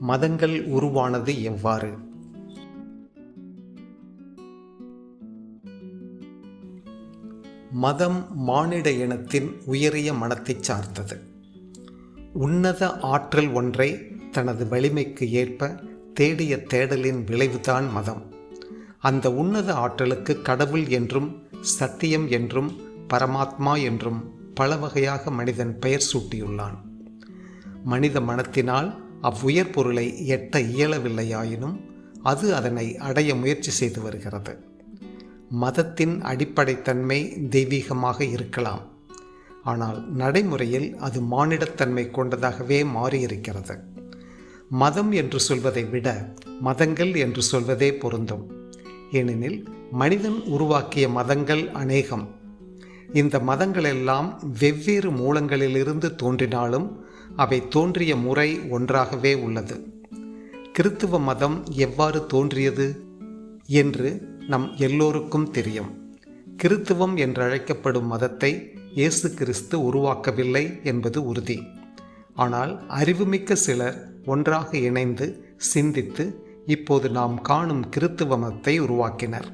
மதங்கள் உருவானது எவ்வாறு? மதம் மானிட இனத்தின் உயரிய மனத்தைச் சார்ந்தது. உன்னத ஆற்றல் ஒன்றை தனது வலிமைக்கு ஏற்ப தேடிய தேடலின் விளைவுதான் மதம். அந்த உன்னத ஆற்றலுக்கு கடவுள் என்றும் சத்தியம் என்றும் பரமாத்மா என்றும் பல வகையாக மனிதன் பெயர் சூட்டியுள்ளான். மனித மனத்தினால் அவ்வுயர் பொருளை எட்ட இயலவில்லையாயினும் அது அதனை அடைய முயற்சி செய்து வருகிறது. மதத்தின் அடிப்படைத்தன்மை தெய்வீகமாக இருக்கலாம். ஆனால் நடைமுறையில் அது மானிடத்தன்மை கொண்டதாகவே மாறியிருக்கிறது. மதம் என்று சொல்வதை விட மதங்கள் என்று சொல்வதே பொருந்தும். ஏனெனில் மனிதன் உருவாக்கிய மதங்கள் அநேகம். இந்த மதங்களெல்லாம் வெவ்வேறு மூலங்களிலிருந்து தோன்றினாலும் அவை தோன்றிய முறை ஒன்றாகவே உள்ளது. கிறித்துவ மதம் எவ்வாறு தோன்றியது? என்று நம் எல்லோருக்கும் தெரியும். கிறித்துவம் என்றழைக்கப்படும் மதத்தை இயேசு கிறிஸ்து உருவாக்கவில்லை என்பது உறுதி. ஆனால் அறிவுமிக்க சிலர் ஒன்றாக இணைந்து சிந்தித்து இப்போது நாம் காணும் கிறித்துவ மதத்தை உருவாக்கினர்.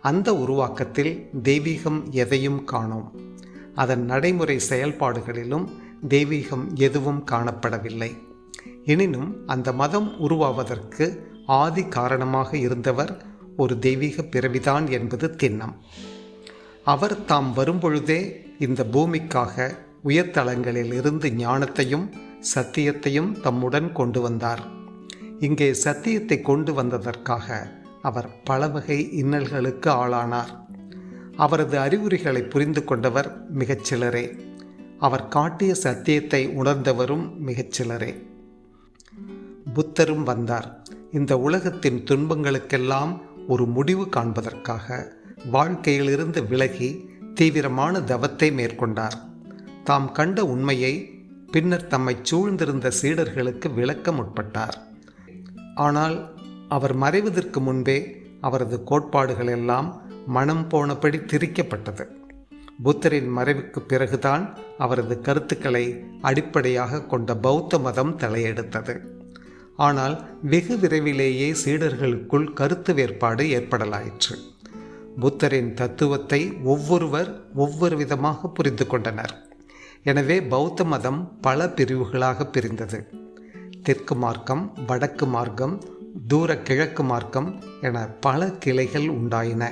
அந்த உருவாக்கத்தில் தெய்வீகம் எதையும் காணோம். அதன் நடைமுறை செயல்பாடுகளிலும் தெய்வீகம் எதுவும் காணப்படவில்லை. எனினும் அந்த மதம் உருவாவதற்கு ஆதி காரணமாக இருந்தவர் ஒரு தெய்வீக பிறவிதான் என்பது திண்ணம். அவர் தாம் வரும்பொழுதே இந்த பூமிக்காக உயர்தளங்களில் இருந்து ஞானத்தையும் சத்தியத்தையும் தம்முடன் கொண்டு வந்தார். இங்கே சத்தியத்தை கொண்டு வந்ததற்காக அவர் பல வகை இன்னல்களுக்கு ஆளானார். அவரது அறிகுறிகளை புரிந்து கொண்டவர் மிகச் சிலரே அவர் காட்டிய சத்தியத்தை உணர்ந்தவரும் மிகச்சிலரே. புத்தரும் வந்தார். இந்த உலகத்தின் துன்பங்களுக்கெல்லாம் ஒரு முடிவு காண்பதற்காக வாழ்க்கையிலிருந்து விலகி தீவிரமான தவத்தை மேற்கொண்டார். தாம் கண்ட உண்மையை பின்னர் தம்மை சூழ்ந்திருந்த சீடர்களுக்கு விளக்க முற்பட்டார். ஆனால் அவர் மறைவதற்கு முன்பே அவரது கோட்பாடுகள் எல்லாம் மனம் போனபடி திரிக்கப்பட்டது. புத்தரின் மறைவுக்கு பிறகுதான் அவரது கருத்துக்களை அடிப்படையாக கொண்ட பௌத்த மதம் தலையெடுத்தது. ஆனால் வெகு விரைவிலேயே சீடர்களுக்குள் கருத்து வேறுபாடு ஏற்படலாயிற்று. புத்தரின் தத்துவத்தை ஒவ்வொருவர் ஒவ்வொரு விதமாக புரிந்து கொண்டனர். எனவே பௌத்த மதம் பல பிரிவுகளாக பிரிந்தது. தெற்கு மார்க்கம் வடக்கு மார்க்கம் தூர கிழக்கு மார்க்கம் என பல கிளைகள் உண்டாயின.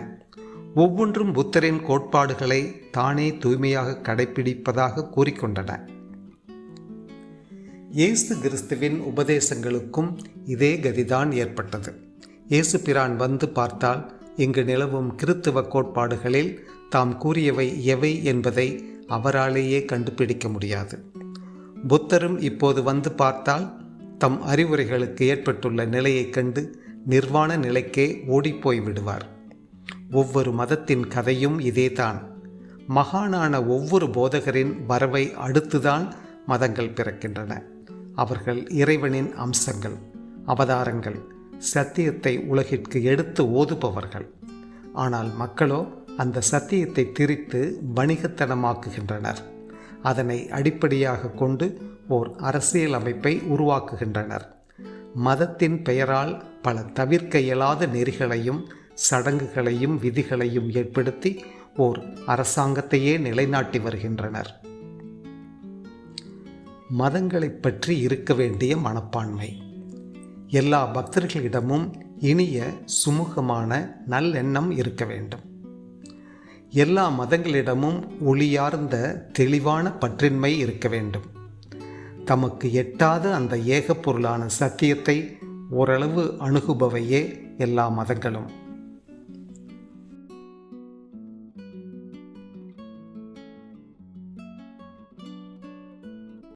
ஒவ்வொன்றும் புத்தரின் கோட்பாடுகளை தானே தூய்மையாக கடைபிடிப்பதாக கூறிக்கொண்டன. இயேசு கிறிஸ்துவின் உபதேசங்களுக்கும் இதே கதிதான் ஏற்பட்டது. இயேசு பிரான் வந்து பார்த்தால் இங்கு நிலவும் கிறித்துவ கோட்பாடுகளில் தாம் கூறியவை எவை என்பதை அவராலேயே கண்டுபிடிக்க முடியாது. புத்தரும் இப்போது வந்து பார்த்தால் தம் அறிவுரைகளுக்கு ஏற்பட்டுள்ள நிலையைக் கண்டு நிர்வாண நிலைக்கே ஓடிப்போய் விடுவார். ஒவ்வொரு மதத்தின் கதையும் இதேதான். மகானான ஒவ்வொரு போதகரின் வரவை அடுத்துதான் மதங்கள் பிறக்கின்றன. அவர்கள் இறைவனின் அம்சங்கள் அவதாரங்கள் சத்தியத்தை உலகிற்கு எடுத்து ஓதுபவர்கள். ஆனால் மக்களோ அந்த சத்தியத்தை திரித்து வணிகத்தனமாக்குகின்றனர். அதனை அடிப்படையாக கொண்டு ஓர் அரசியல் அமைப்பை உருவாக்குகின்றனர். மதத்தின் பெயரால் பல தவிர்க்க இயலாத நெறிகளையும் சடங்குகளையும் விதிகளையும் ஏற்படுத்தி ஓர் அரசாங்கத்தையே நிலைநாட்டி வருகின்றனர். மதங்களை பற்றி இருக்க வேண்டிய மனப்பான்மை. எல்லா பக்தர்களிடமும் இனிய சுமூகமான நல்லெண்ணம் இருக்க வேண்டும். எல்லா மதங்களிடமும் ஒளியார்ந்த தெளிவான பற்றின்மை இருக்க வேண்டும். தமக்கு எட்டாத அந்த ஏக பொருளான சத்தியத்தை ஓரளவு அணுகுபவையே எல்லா மதங்களும்.